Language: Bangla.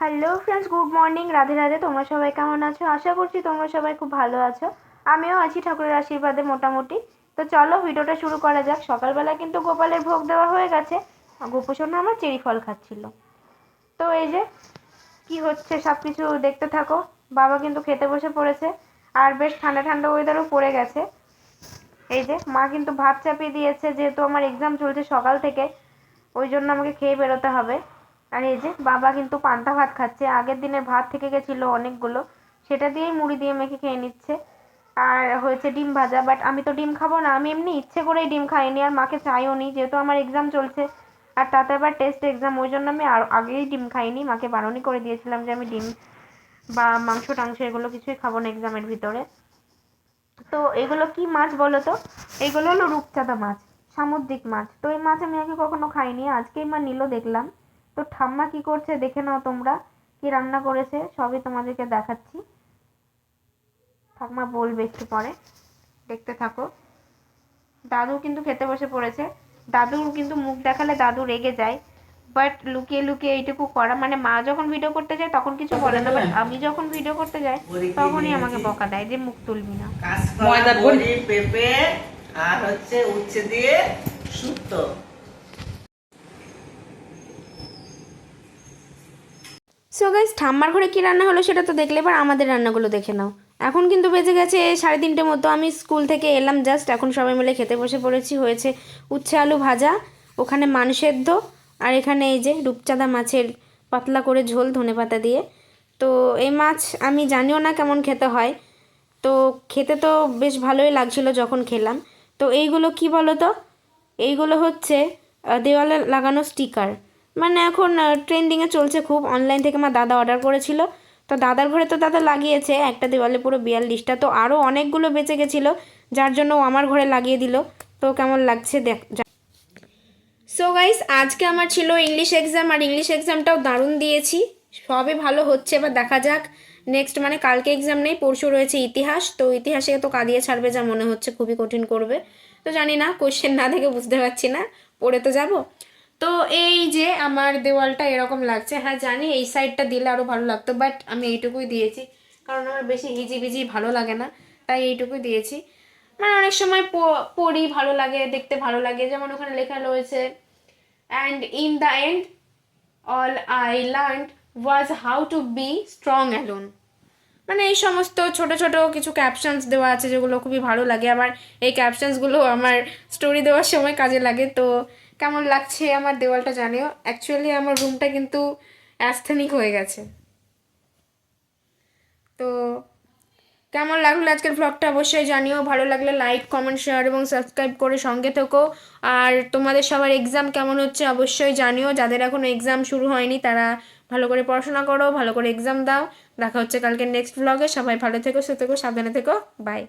Hello friends good morning Radhe Radhe, তোমরা সবাই কেমন আছো? আশা করছি তোমরা সবাই খুব ভালো আছো। আমিও আছি ঠাকুরের আশীর্বাদে মোটামুটি। তো চলো ভিডিওটা শুরু করা যাক। সকালবেলা কিন্তু গোপালের ভোগ দেওয়া হয়ে গেছে। আর আমার চেরি ফল খাচ্ছিল। তো এই যে কি হচ্ছে সব কিছু দেখতে থাকো। বাবা কিন্তু খেতে বসে পড়েছে। আর বেশ ঠান্ডা ঠান্ডা ওয়েদারও পড়ে গেছে। এই যে মা কিন্তু ভাত চাপিয়ে দিয়েছে, যেহেতু আমার এক্সাম চলছে সকাল থেকে, ওই জন্য আমাকে খেয়ে বেরোতে হবে। আর এই যে বাবা কিন্তু পান্তা ভাত খাচ্ছে। আগের দিনের ভাত থেকে গেছিল অনেকগুলো। সেটা দিয়েই মুড়ি দিয়ে মেখে খেয়ে নিচ্ছে। আর হয়েছে ডিম ভাজা বাট আমি তো ডিম খাব না। আমি এমনি ইচ্ছে করেই ডিম খাইনি, আর মাকে চাইও নি, যেহেতু আমার এক্সাম চলছে। আর তাতে আবার টেস্ট এক্সাম ওই জন্য আমি আর আগেই ডিম খাইনি। মাকে বারণই করে দিয়েছিলাম যে আমি ডিম বা মাংস টাংস এগুলো কিছুই খাব না এক্সামের ভিতরে। তো এগুলো কি মাছ বলো তো? এগুলো হলো রূপচাঁদা মাছ, সামুদ্রিক মাছ। তো এই মাছ আমি আগে কখনো খাইনি আজকেই মা নিল দেখলাম। তো ঠাম্মা কি করছে দেখে নাও তোমরা কি রান্না করেছে সবই তোমাদেরকে দেখাচ্ছি। ঠাম্মা বলবে একটু পরে দেখতে থাকো। দাদু কিন্তু খেতে বসে পড়েছে। দাদুর কিন্তু মুখ দেখালে দাদু রেগে যায়। বাট লুকিয়ে লুকিয়ে এইটুকু করা মানে মা যখন ভিডিও করতে যায় তখন কিছু বলে না। বাট আমি যখন ভিডিও করতে যাই তখনই আমাকে বকা দেয় যে মুখ তুলবি না। ময়দা পেঁপে আর হচ্ছে উচ্ছে দিয়ে শুক্তো সো গাইজ ঠাম্মার ঘরে কী রান্না হলো সেটা তো দেখলে, এবার আমাদের রান্নাগুলো দেখে নাও। এখন কিন্তু বেজে গেছে সাড়ে তিনটে মতো। আমি স্কুল থেকে এলাম জাস্ট এখন সবাই মিলে খেতে বসে পড়েছি। হয়েছে উচ্ছে আলু ভাজা, ওখানে মান সেদ্ধ, আর এখানে এই যে রূপচাঁদা মাছের পাতলা করে ঝোল ধনে পাতা দিয়ে। তো এই মাছ আমি জানিও না কেমন খেতে হয়। তো খেতে তো বেশ ভালোই লাগছিল যখন খেলাম। তো এইগুলো কি বলো তো এইগুলো হচ্ছে দেওয়ালে লাগানো স্টিকার মানে এখন ট্রেন্ডিংয়ে চলছে খুব। অনলাইন থেকে আমার দাদা অর্ডার করেছিল। তো দাদার ঘরে তো দাদা লাগিয়েছে, একটা দেওয়ালে পুরো বিয়াল্লিশটা। তো আরও অনেকগুলো বেঁচে গেছিল, যার জন্য ও আমার ঘরে লাগিয়ে দিল। তো কেমন লাগছে দেখ সো গাইস আজকে আমার ছিল ইংলিশ এক্সাম আর ইংলিশ এক্সামটাও দারুণ দিয়েছি। সবই ভালো হচ্ছে, এবার দেখা যাক। নেক্সট মানে কালকে এক্সাম নেই, পরশু রয়েছে ইতিহাস। তো ইতিহাসে তো কাঁদিয়ে ছাড়বে যা মনে হচ্ছে, খুবই কঠিন করবে। তো জানি না কোশ্চেন না দেখে বুঝতে পারছি না, পড়ে তো যাব। তো এই যে আমার দেওয়ালটা এরকম লাগছে। হ্যাঁ জানি এই সাইডটা দিলে আরও ভালো লাগতো বাট আমি এইটুকুই দিয়েছি। কারণ আমার বেশি হিজি হিজিবিজি ভালো লাগে না, তাই এইটুকুই দিয়েছি। মানে অনেক সময় পড়ি, ভালো লাগে, দেখতে ভালো লাগে। যেমন ওখানে লেখা রয়েছে and in the end all I learn was how to be strong alone মানে এই সমস্ত ছোট ছোট কিছু ক্যাপশনস দেওয়া আছে যেগুলো খুবই ভালো লাগে। আবার এই ক্যাপশনসগুলো আমার স্টোরি দেওয়ার সময় কাজে লাগে, তো কেমন লাগছে আমার দেওয়ালটা জানিও? অ্যাকচুয়ালি আমার রুমটা কিন্তু অ্যাস্থেনিক হয়ে গেছে। তো কেমন লাগল আজকের ব্লগটা অবশ্যই জানিও। ভালো লাগলে লাইক কমেন্ট শেয়ার এবং সাবস্ক্রাইব করে সঙ্গে থেকো। আর তোমাদের সবার এক্সাম কেমন হচ্ছে অবশ্যই জানিও। যাদের এখনও এক্সাম শুরু হয়নি, তারা ভালো করে পড়াশোনা করো, ভালো করে এক্সাম দাও। দেখা হচ্ছে কালকে নেক্সট ব্লগে সবাই ভালো থেকো, সুস্থ থেকো, সাবধানে থেকো। বাই